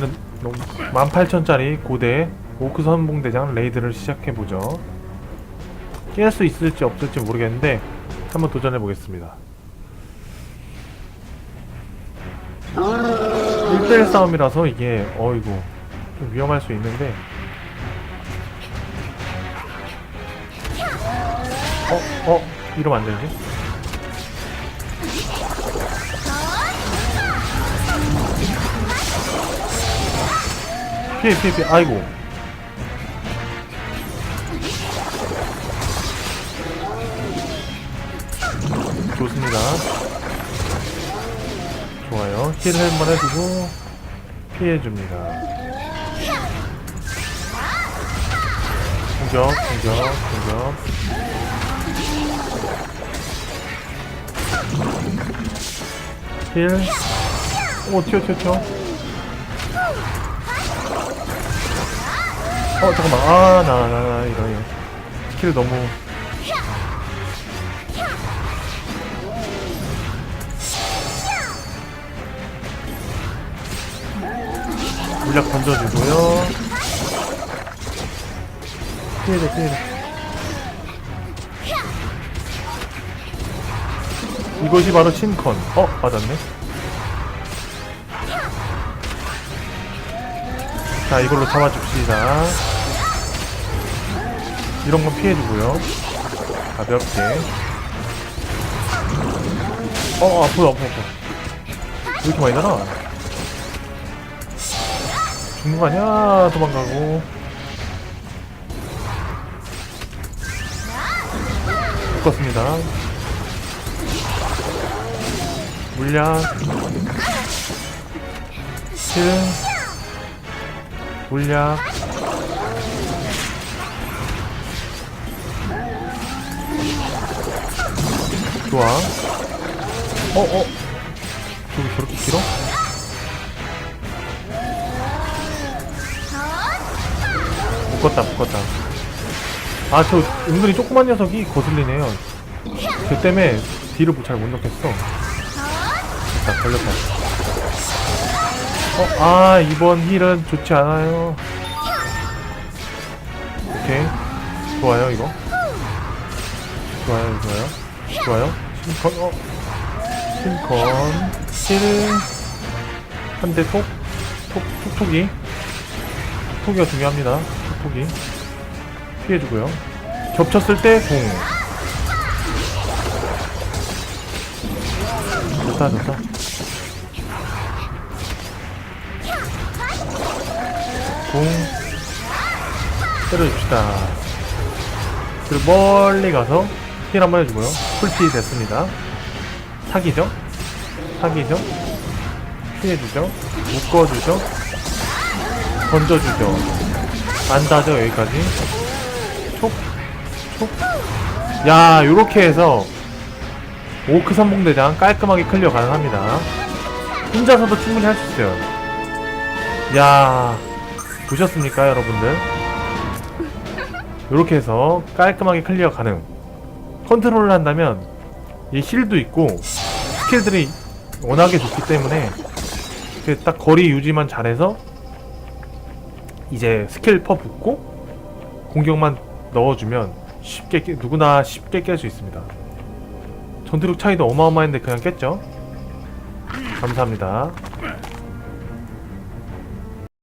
18,000짜리 고대 오크 선봉대장 레이드를 시작해보죠. 깰 수 있을지 없을지 모르겠는데 한번 도전해보겠습니다. 1대1 싸움이라서 이게 어이구 좀 위험할 수 있는데 어? 어? 이러면 안 되지? 피해 피해 피해. 아이고. 좋습니다. 좋아요. 힐 한번 해주고 피해줍니다. 공격 공격 공격. 힐. 오, 튀어, 튀어, 튀어. 어, 잠깐만. 아, 나, 나, 나, 이거, 이거. 스킬 너무. 물약 던져주고요. 피해야 피해야 이것이 바로 신컨. 어, 맞았네. 자, 이걸로 잡아줍시다. 이런 건 피해주고요. 가볍게. 어, 아프다, 아파. 왜 이렇게 많이 날아? 죽는 거 아니야? 도망가고. 묶었습니다. 물약. 힐. 물약. 좋아. 어, 어. 저기 저렇게 길어? 묶었다, 묶었다. 아, 저 은근히 조그만 녀석이 거슬리네요. 그 때문에 뒤를 잘 못 넣겠어. 자, 걸렸다. 어, 아, 이번 힐은 좋지 않아요. 오케이. 좋아요, 이거. 좋아요, 좋아요. 좋아요. 신컨, 어. 신컨. 힐. 한대 톡. 톡, 톡톡이. 톡톡이가 중요합니다. 톡톡이. 피해주고요. 겹쳤을 때 공. 좋다, 좋다. 공 때려줍시다. 그리고 멀리 가서 힐 한번 해주고요. 풀피 됐습니다. 사기죠? 사기죠? 피해주죠? 묶어주죠? 던져주죠? 안 닿죠, 여기까지. 촉, 촉. 야, 요렇게 해서 오크 선봉대장 깔끔하게 클리어 가능합니다. 혼자서도 충분히 할 수 있어요. 야, 보셨습니까, 여러분들? 이렇게 해서 깔끔하게 클리어 가능. 컨트롤을 한다면 이 힐도 있고 스킬들이 워낙에 좋기 때문에 그딱 거리 유지만 잘해서 이제 스킬 퍼 붙고 공격만 넣어주면 쉽게 깨- 누구나 쉽게 깰 수 있습니다. 전투력 차이도 어마어마한데 그냥 깼죠? 감사합니다.